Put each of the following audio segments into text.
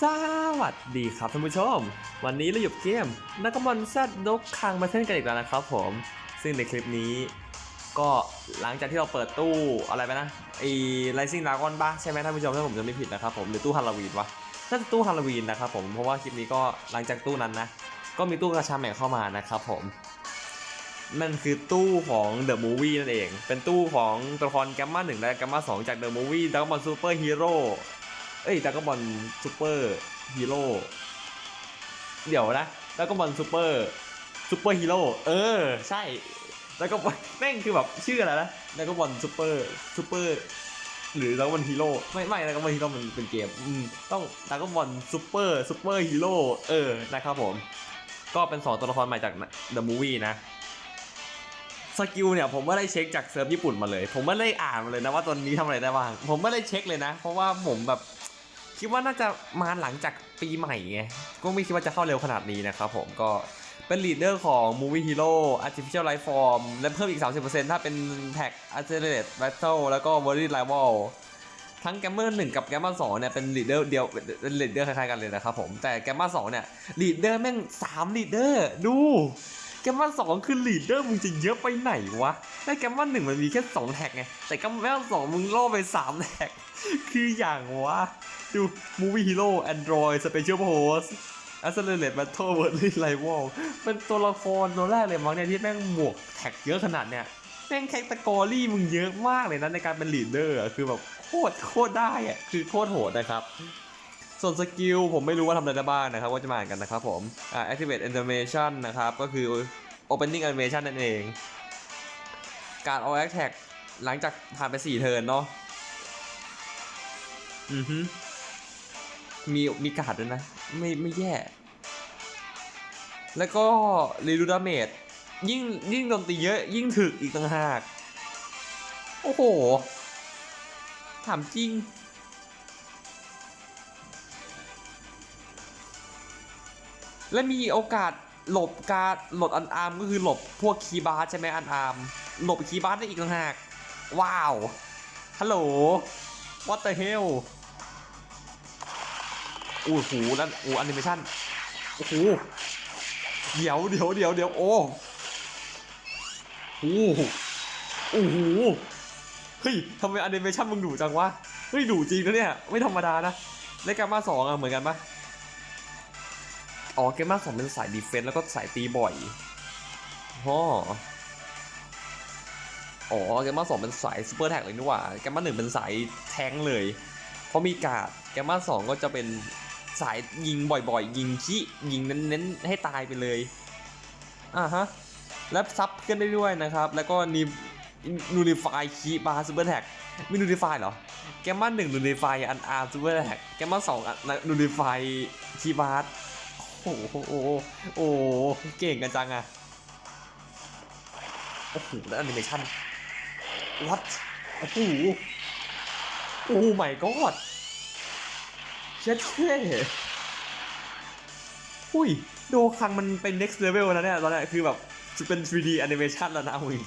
สวัสดีครับท่านผู้ชม วันนี้เราอยู่กับเกมนักบอลแซดนกคางมาเช่นกันอีกแล้วนะครับผม ซึ่งในคลิปนี้ ก็หลังจากที่เราเปิดตู้อะไรไปนะไอ้ไ i ซิ่งดากอนบ้าใช่ไหมท่านผู้ชมถ้าผมจะไม่ผิดนะครับผมหรือตู้ฮาโลวีนวะน่าจะตู้ฮาโลวีนนะครับผมเพราะว่าคลิปนี้ก็หลังจากตู้นั้นนะก็มีตู้กระชาแหม่เข้ามานะครับผมนั่นคือตู้ของ The Movie นั่นเอง เป็นตู้ของตัวละครแกมมาหนึ่งและแกมมาสองจาก The Movie ดากอนซูเปอร์ฮีโร่ เอ้ยดากบอนซูเปอร์ฮีโร่เดี๋ยวนะดากบอนซูเปอร์ซูเปอร์ฮีโร่เออ ใช่แล้วก็แม่งคือแบบชื่ออะไรนะแล้วก็บอลซูเปอร์ซูเปอร์หรือแล้วก็บอลฮีโร่ไม่ไม่แล้วก็บอลฮีโร่มันเป็นเกมอืมต้องแล้วก็บอลซูเปอร์ซูเปอร์ฮีโร่เออนะครับผม ก็เป็นสองตัวละครใหม่จาก The Movie นะสกิลเนี่ยผมไม่ได้เช็คจากเซิร์ฟญี่ปุ่นมาเลย ผมไม่ได้อ่านมาเลยนะว่าตัวนี้ทำอะไรได้บ้างผมไม่ได้เช็คเลยนะ เพราะว่าผมแบบ คิดว่าน่าจะมาหลังจากปีใหม่ไงก็ไม่คิดว่าจะเข้าเร็วขนาดนี้นะครับผมก็เป็นลีดเดอร์ของ Movie Hero Artificial Life Form และเพิ่มอีก 30%ถ้าเป็นแท็ก Accelerate Battle แล้วก็ v o l y Rival ทั้งแกมเมอร์หนึ่งกับแกมเมอร์สองเนี่ยเป็นลีดเดอร์เดียวเป็นลีดเดอร์คล้ายๆกันเลยนะครับผมแต่แกมเมอร์สองเนี่ยลีดเดอร์แม่งสามลีดเดอร์ดูแกมมาสองคือลีดเดอร์มึงจะเยอะไปไหนวะในแกมมาหนึ่งมันมีแค่สองแท็กไง แต่แกมมาสองมึงล่อไปสามแท็ก คืออย่างวะ ดู Movie Hero Android Special Post Accelerate Battle w o r d Rival เป็นตัวละครตัวแรกเลยมั้งเนี่ยที่แม่งหมวกแท็กเยอะขนาดเนี่ยแม่งแคตตากรี่มึงเยอะมากเลยนะในการเป็นลีดเดอร์อะคือแบบโคตรโคตรได้อะคือโคตรโหดนะครับ ส่วนสกิลผมไม่รู้ว่าทำอะไรได้บ้างนะครับว่าจะมาอ่านกันนะครับผมอ่า activate animation นะครับ ก็คือ opening animation นั่นเอง การ all attack หลังจากผ่านไป 4 เทิร์นเนาะอือฮึ มีมีกาดด้วยนะ ไม่ไม่แย่ แล้วก็ reduce damage ยิ่งยิ่งโดนตีเยอะ ยิ่งถึกอีกต่างหาก โอ้โห ถามจริง และมีโอกาสหลบการหลบอันอาร์มก็คือหลบพวกคีบาร์ใช่ไหมอันอาร์มหลบคีบาร์ได้อีกต่างหาก ว้าว ฮัลโหล what the hell อู้หนั่นโอ้แอนิเมชันโอ้โหเดี๋ยวเดี๋ยวเดี๋ยวเดี๋ยวโอ้โหโอ้โหเฮ้ยทำไมแอนิเมชันมึงดุจังวะเฮ้ยดุจริงนะเนี่ยไม่ธรรมดานะในกามาสองอะเหมือนกันปะอ๋อเกมมาสองเป็นสายดีเฟนส์แล้วก็สายตีบ่อยฮ่ออ๋อเกมมาสองเป็นสายซูเปอร์แท็กเลยนี่หว่าเกมมาหนึ่งเป็นสายแทงเลย เพราะมีกาดเกมมาสองก็จะเป็น สายยิงบ่อยๆ ยิงขี้ยิงเน้นๆให้ตายไปเลยอ่าฮะและซับเพื่อนได้ด้วยนะครับ แล้วก็นีนูนิฟายคีบาร์ซูเปอร์แท็กไมีนูนิฟายเหรอ แกมมาหนึ่งนูนิฟายอันอาร์ซูเปอร์แท็กแกมมาสองนูนิฟายคีบาร์โอ้โหโอ้โหโอ้โหเก่งกันจังอะโอ้โหแล้วแอนิเมชั่น what โอ้โหโอ้ไม่กอด เช็ดเช่อุ้ย โดคังมันเป็น next level แล้วเนี่ยตอนนี้คือแบบจะเป็น 3D animation แล้วนะวิง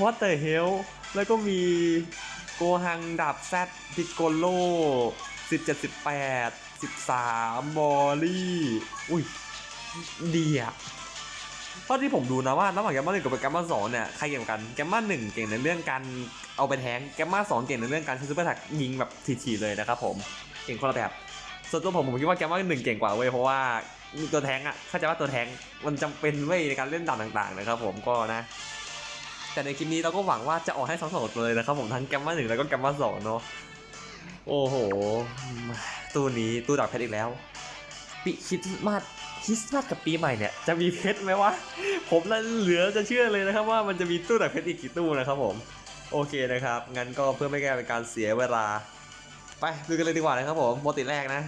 what the hell แล้วก็มีโกฮังดาบแซดพิกโกโล17 18 13บอลลี่ อุ้ย ดีอะเพราะที่ผมดูนะว่าระหว่างแกมมาหนึ่งกับแกมมาสองเนี่ยใครเก่งกันแกมมาหนึ่งเก่งในเรื่องการเอาไปแทงแกมมาสองเก่งในเรื่องการใช้ซูเปอร์แท็กยิงแบบถี่ๆเลยนะครับผม เก่งคนละแบบ ส่วนตัวผมผมคิดว่าแกมมาหนึ่งเก่งกว่าเว้ยเพราะว่าตัวแทงอะเข้าใจว่าตัวแทงมันจำเป็นเว้ยในการเล่นด่านต่างๆนะครับผมก็นะ แต่ในคลิปนี้เราก็หวังว่าจะออกให้สองสองตัวเลยนะครับผมทั้งแกมมาหนึ่งแล้วก็แกมมาสองเนาะโอ้โหตู้นี้ตู้ดอกเพชรอีกแล้วปีคริดมาสคริสต์มาสกับปีใหม่เนี่ยจะมีเพชรไหมวะผมน่ะเหลือจะเชื่อเลยนะครับว่ามันจะมีตู้ดอกเพชรอีกกี่ตู้นะครับผมโอเคนะครับงั้นก็เพื่อไม่ให้เป็นการเสียเวลา ไปดูกันเลยดีกว่านะครับผมโมติแรกนะ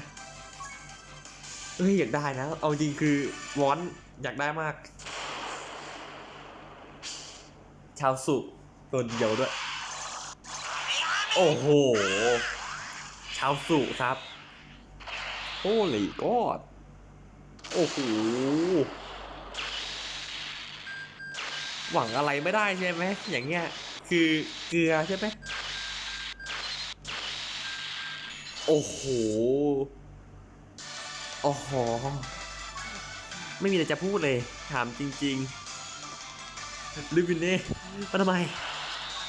เอ้ยอยากได้นะ เอาจริงคือวอนอยากได้มาก ชาวสุตัวเดียวด้วย โอ้โห ชาวสุครับโอ้ลีกอดโอ้โหหวังอะไรไม่ได้ใช่ไหมอย่างเงี้ย คือเกลือใช่ไหม โอ้โห โอ้โห ไม่มีอะไรจะพูดเลย ถามจริงๆลิวินเน่มาทำไม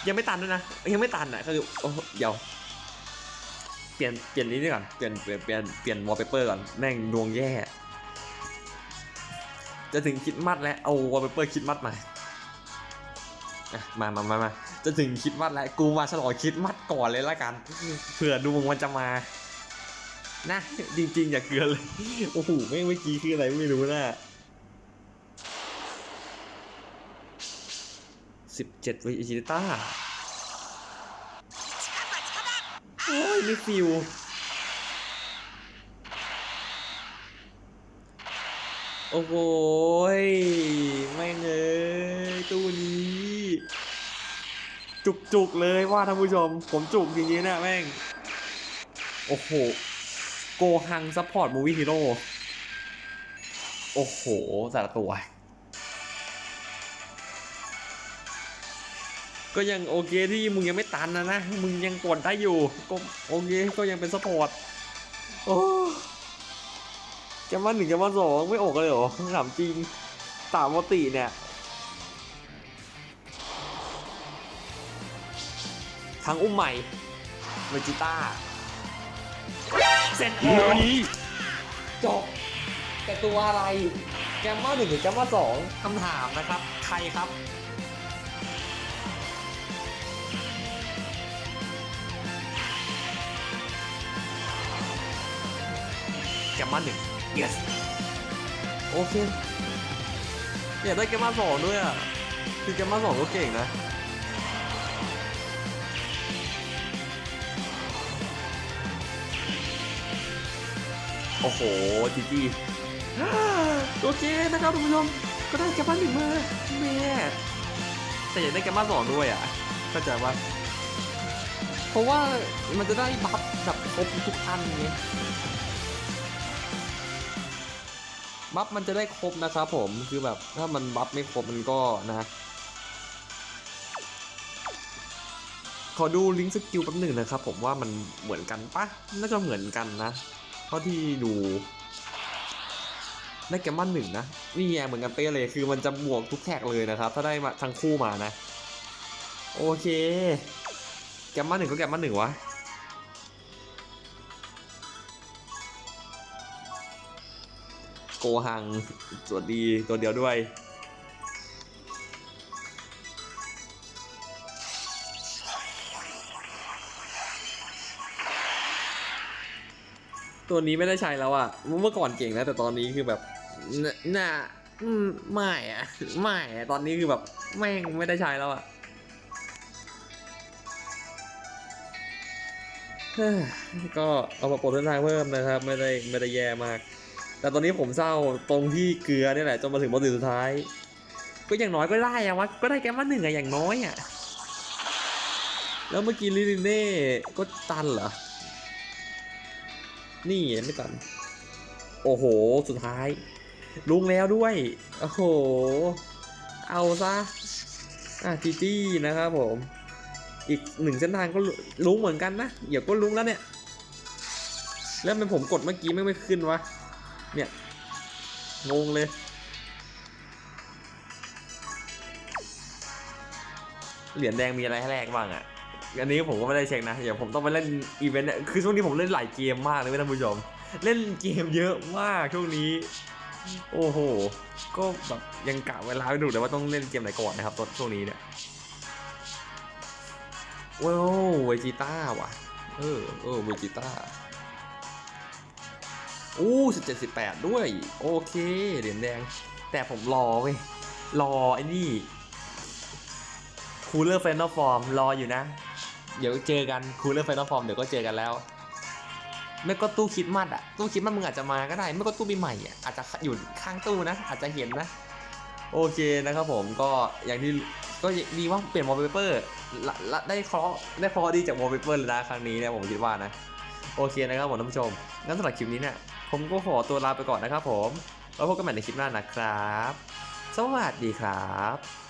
ยังไม่ตันด้วยนะ ยังไม่ตันอะคือโอ้เดี๋ยว เปลี่ยน เปลี่ยนนี้ดีก่อน เปลี่ยน เปลี่ยน เปลี่ยน เปลี่ยนวอลเปเปอร์ก่อน แม่งดวงแย่ จะถึงคิดมัดแล้ว เอาวอลเปเปอร์คิดมัดมา อะมามามามาจะถึงคิดมัดแล้วกูมาฉลองคิดมัดก่อนเลยละกัน เผื่อดวงมันจะมา นะ จริง ๆ อย่าเกลือเลย โอ้โหแม่เมื่อกี้คืออะไรไม่รู้นะสิบเจ็ดวิจิต้าโอ้ยไม่ฟิวโอ้โหยไม่เงย จุกๆเลยว่าท่านผู้ชม ผมจุกจริงๆนะแม่ง โอ้โห โกฮังซัพพอร์ตมูวี่ฮีโร่โอ้โหแต่ละตัว ก็ยังโอเคที่มึงยังไม่ตันนะนะ มึงยังกดได้อยู่ ก็โอเคก็ยังเป็นซัพพอร์ตโอ้แกมมาหนึ่งแกมมาสองไม่ออกเลยเหรอถามจริงตามปกติเนี่ย ทั้งอุ้มใหม่เวจิต้าเสร็จแล้วจบแต่ตัวอะไร แกมมาหนึ่งหรือแกมมาสองคำถามนะครับ ใครครับ แกมมาหนึ่ง yes โอเค อยากได้แกมมาสองด้วยอะ คือแกมมาสองก็เก่งนะ โอ้โหจีจีโอเคนะครับทุกผู้ชมก็ได้แกมมาหนึ่งมาแม่แต่อยากได้แกมมาสองด้วยอะเข้าใจว่าเพราะว่ามันจะได้บัฟแบบครบทุกอันไงบัฟมันจะได้ครบนะครับผมคือแบบถ้ามันบัฟไม่ครบมันก็นะขอดูลิงก์สกิลแป๊บหนึ่งนะครับผมว่ามันเหมือนกันปะน่าจะเหมือนกันนะ เท่าที่ดูได้แกมมันหนึ่งนะนี่แยเหมือนกันเป๊ะเลยคือมันจะบวกทุกแท็กเลยนะครับ ถ้าได้มาทั้งคู่มานะ โอเค แกมมันหนึ่งก็แกมมันหนึ่งวะโกหังสวัสดีตัวเดียวด้วย ตัวนี้ไม่ได้ใช้แล้วอะเมื่อก่อนเก่งนะแต่ตอนนี้คือแบบน่าอืมไม่อะไม่อะตอนนี้คือแบบแม่งไม่ได้ใช้แล้วอะก็เอามาปลดเส้นทางเพิ่มนะครับ ไม่ได้ไม่ได้แย่มาก แต่ตอนนี้ผมเศร้าตรงที่เกลือนี่แหละจนมาถึงบอสสุดท้าย ก็อย่างน้อยก็ได้อะวะก็ได้แกมมาหนึ่งอะอย่างน้อยอะแล้วเมื่อกี้ลิลิเน่ก็ตันเหรอ นี่ไม่ตัน โอ้โห สุดท้าย ลุงแล้วด้วย โอ้โห เอาซะ อะจีจี้นะครับผม อีกหนึ่งเส้นทางก็ลุงเหมือนกันนะเดี๋ยวก็ลุงแล้วเนี่ย แล้วเป็นผมกดเมื่อกี้ไม่ไม่ขึ้นวะ เนี่ย งงเลย เหรียญแดงมีอะไรให้แลกบ้างอะ อันนี้ผมก็ไม่ได้เช็คนะเดี๋ยวผมต้องไปเล่นอีเวนต์เนี่ยคือช่วงนี้ผมเล่นหลายเกมมากเลยท่านผู้ชม เล่นเกมเยอะมากช่วงนี้ โอ้โห ก็แบบยังกะเวลาไม่ดูเลยว่าต้องเล่นเกมไหนก่อนนะครับตอนช่วงนี้เนี่ยว้าวเวจิต้าว่ะ เออเออเวจิต้าอู้สิบเจ็ดสิบแปดด้วย โอเคเหรียญแดง แต่ผมรอเว้ย รอไอ้นี่คูลเลอร์เฟนอลฟอร์มรออยู่นะ เดี๋ยวเจอกันคูลเลอร์ไฟนอลฟอร์มเดี๋ยวก็เจอกันแล้วไม่ก็ตู้คิดมัดอะตู้คิดมัดมึงอาจจะมาก็ได้ ไม่ก็ตู้ปีใหม่อะอาจจะอยู่ข้างตู้นะ อาจจะเห็นนะ โอเคนะครับผมก็อย่างที่ก็ดีว่าเปลี่ยนวอลเปเปอร์ได้เคราะห์ได้เคราะห์ดีจากวอลเปเปอร์เลยนะครั้งนี้เนี่ยผมคิดว่านะ โอเคนะครับผมท่านผู้ชมงั้นสำหรับคลิปนี้เนี่ยผมก็ขอตัวลาไปก่อนนะครับผม แล้วพบกันใหม่ในคลิปหน้านะครับ สวัสดีครับ